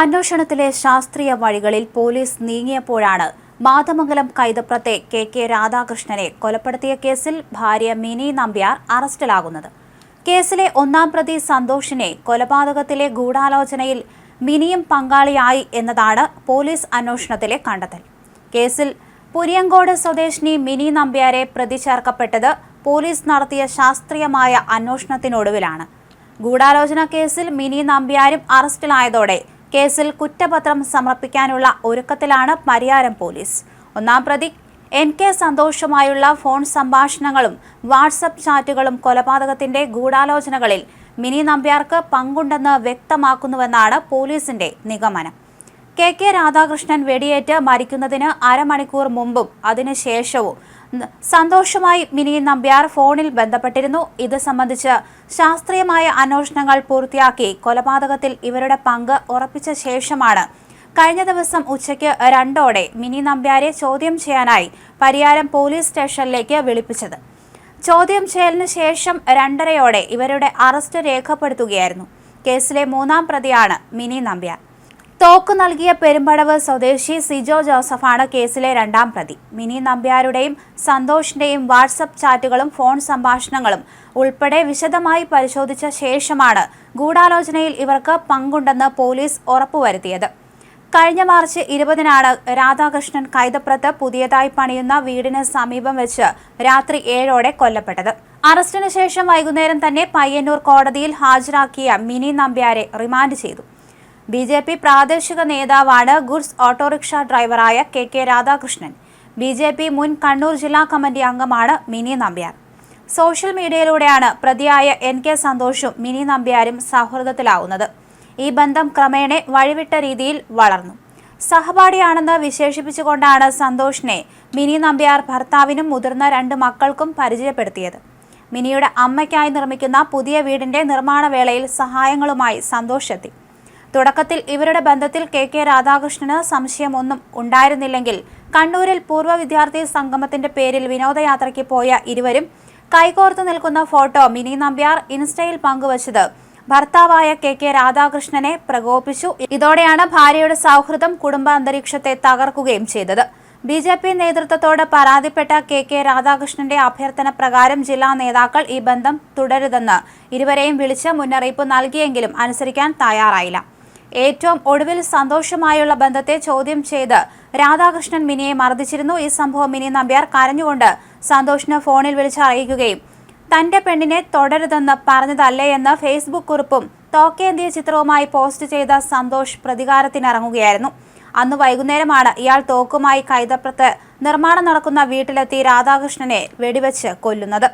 അന്വേഷണത്തിലെ ശാസ്ത്രീയ വഴികളിൽ പോലീസ് നീങ്ങിയപ്പോഴാണ് മാതമംഗലം കൈതപ്രത്തെ കെ കെ രാധാകൃഷ്ണനെ കൊലപ്പെടുത്തിയ കേസിൽ ഭാര്യ മിനി നമ്പ്യാർ അറസ്റ്റിലാകുന്നത്. കേസിലെ ഒന്നാം പ്രതി സന്തോഷിനെ കൊലപാതകത്തിലെ ഗൂഢാലോചനയിൽ മിനിയും പങ്കാളിയായി എന്നതാണ് പോലീസ് അന്വേഷണത്തിലെ കണ്ടെത്തൽ. കേസിൽ പുരിയങ്കോട് സ്വദേശിനി മിനി നമ്പ്യാരെ പ്രതി ചേർക്കപ്പെട്ടത് പോലീസ് നടത്തിയ ശാസ്ത്രീയമായ അന്വേഷണത്തിനൊടുവിലാണ്. ഗൂഢാലോചന കേസിൽ മിനി നമ്പ്യാരും അറസ്റ്റിലായതോടെ കേസിൽ കുറ്റപത്രം സമർപ്പിക്കാനുള്ള ഒരുക്കത്തിലാണ് പരിയാരം പോലീസ്. ഒന്നാം പ്രതി എൻ കെ സന്തോഷുമായുള്ള ഫോൺ സംഭാഷണങ്ങളും വാട്സപ്പ് ചാറ്റുകളും കൊലപാതകത്തിന്റെ ഗൂഢാലോചനകളിൽ മിനി നമ്പ്യാർക്ക് പങ്കുണ്ടെന്ന് വ്യക്തമാക്കുന്നുവെന്നാണ് പോലീസിന്റെ നിഗമനം. കെ കെ രാധാകൃഷ്ണൻ വെടിയേറ്റ് മരിക്കുന്നതിന് അരമണിക്കൂർ മുമ്പും അതിനുശേഷവും സന്തോഷമായി മിനി നമ്പ്യാർ ഫോണിൽ ബന്ധപ്പെട്ടിരുന്നു. ഇത് സംബന്ധിച്ച് ശാസ്ത്രീയമായ അന്വേഷണങ്ങൾ പൂർത്തിയാക്കി കൊലപാതകത്തിൽ ഇവരുടെ പങ്ക് ഉറപ്പിച്ച ശേഷമാണ്. കഴിഞ്ഞ ദിവസം ഉച്ചയ്ക്ക് രണ്ടോടെ മിനി നമ്പ്യാരെ ചോദ്യം ചെയ്യാനായി പരിയാരം പോലീസ് സ്റ്റേഷനിലേക്ക് വിളിപ്പിച്ചത്. ചോദ്യം ചെയ്യലിന് ശേഷം രണ്ടരയോടെ ഇവരുടെ അറസ്റ്റ് രേഖപ്പെടുത്തുകയായിരുന്നു. കേസിലെ മൂന്നാം പ്രതിയാണ് മിനി നമ്പ്യാർ. തോക്ക് നൽകിയ പെരുമ്പടവ് സ്വദേശി സിജോ ജോസഫാണ് കേസിലെ രണ്ടാം പ്രതി. മിനി നമ്പ്യാരുടെയും സന്തോഷിന്റെയും വാട്സപ്പ് ചാറ്റുകളും ഫോൺ സംഭാഷണങ്ങളും ഉൾപ്പെടെ വിശദമായി പരിശോധിച്ച ശേഷമാണ് ഗൂഢാലോചനയിൽ ഇവർക്ക് പങ്കുണ്ടെന്ന് പോലീസ് ഉറപ്പുവരുത്തിയത്. കഴിഞ്ഞ മാർച്ച് ഇരുപതിനാണ് രാധാകൃഷ്ണൻ കൈതപ്രത്ത് പുതിയതായി പണിയുന്ന വീടിന് സമീപം വെച്ച് രാത്രി ഏഴോടെ കൊല്ലപ്പെട്ടത്. അറസ്റ്റിനു ശേഷം വൈകുന്നേരം തന്നെ പയ്യന്നൂർ കോടതിയിൽ ഹാജരാക്കിയ മിനി നമ്പ്യാരെ റിമാൻഡ് ചെയ്തു. ബി ജെ പി പ്രാദേശിക നേതാവാണ് ഗുഡ്സ് ഓട്ടോറിക്ഷ ഡ്രൈവറായ K K Radhakrishnan. B J P മുൻ കണ്ണൂർ ജില്ലാ കമ്മിറ്റി അംഗമാണ് മിനി നമ്പ്യാർ. സോഷ്യൽ മീഡിയയിലൂടെയാണ് പ്രതിയായ എൻ കെ സന്തോഷും മിനി നമ്പ്യാരും സൗഹൃദത്തിലാവുന്നത്. ഈ ബന്ധം ക്രമേണ വഴിവിട്ട രീതിയിൽ വളർന്നു. സഹപാഠിയാണെന്ന് വിശേഷിപ്പിച്ചുകൊണ്ടാണ് സന്തോഷിനെ മിനി നമ്പ്യാർ ഭർത്താവിനും മുതിർന്ന രണ്ട് മക്കൾക്കും പരിചയപ്പെടുത്തിയത്. മിനിയുടെ അമ്മയ്ക്കായി നിർമ്മിക്കുന്ന പുതിയ വീടിന്റെ നിർമ്മാണ വേളയിൽ സഹായങ്ങളുമായി സന്തോഷ് എത്തി. തുടക്കത്തിൽ ഇവരുടെ ബന്ധത്തിൽ കെ കെ രാധാകൃഷ്ണന് സംശയമൊന്നും ഉണ്ടായിരുന്നില്ലെങ്കിൽ കണ്ണൂരിൽ പൂർവ വിദ്യാർത്ഥി സംഗമത്തിന്റെ പേരിൽ വിനോദയാത്രയ്ക്ക് പോയ ഇരുവരും കൈകോർത്ത് നിൽക്കുന്ന ഫോട്ടോ മിനി നമ്പ്യാർ ഇൻസ്റ്റയിൽ പങ്കുവച്ചത് ഭർത്താവായ കെ കെ രാധാകൃഷ്ണനെ പ്രകോപിച്ചു ഇതോടെയാണ് ഭാര്യയുടെ സൗഹൃദം കുടുംബ അന്തരീക്ഷത്തെ തകർക്കുകയും ചെയ്തത്. ബി ജെ പി നേതൃത്വത്തോട് പരാതിപ്പെട്ട കെ കെ രാധാകൃഷ്ണന്റെ അഭ്യർത്ഥന പ്രകാരം ജില്ലാ നേതാക്കൾ ഈ ബന്ധം തുടരുതെന്ന് ഇരുവരെയും വിളിച്ച് മുന്നറിയിപ്പ് നൽകിയെങ്കിലും അനുസരിക്കാൻ തയ്യാറായില്ല. ഏറ്റവും ഒടുവിൽ സന്തോഷമായുള്ള ബന്ധത്തെ ചോദ്യം ചെയ്ത് രാധാകൃഷ്ണൻ മിനിയെ മർദ്ദിച്ചിരുന്നു. ഈ സംഭവം മിനി നമ്പ്യാർ കരഞ്ഞുകൊണ്ട് സന്തോഷിന് ഫോണിൽ വിളിച്ച് അറിയിക്കുകയും തന്റെ പെണ്ണിനെ തുടരുതെന്ന് പറഞ്ഞതല്ലേ എന്ന് ഫേസ്ബുക്ക് കുറിപ്പും തോക്കേന്തിയ ചിത്രവുമായി പോസ്റ്റ് ചെയ്ത സന്തോഷ് പ്രതികാരത്തിനിറങ്ങുകയായിരുന്നു. അന്ന് വൈകുന്നേരമാണ് ഇയാൾ തോക്കുമായി കൈതപ്രത്ത് നിർമ്മാണം നടക്കുന്ന വീട്ടിലെത്തി രാധാകൃഷ്ണനെ വെടിവെച്ച് കൊല്ലുന്നത്.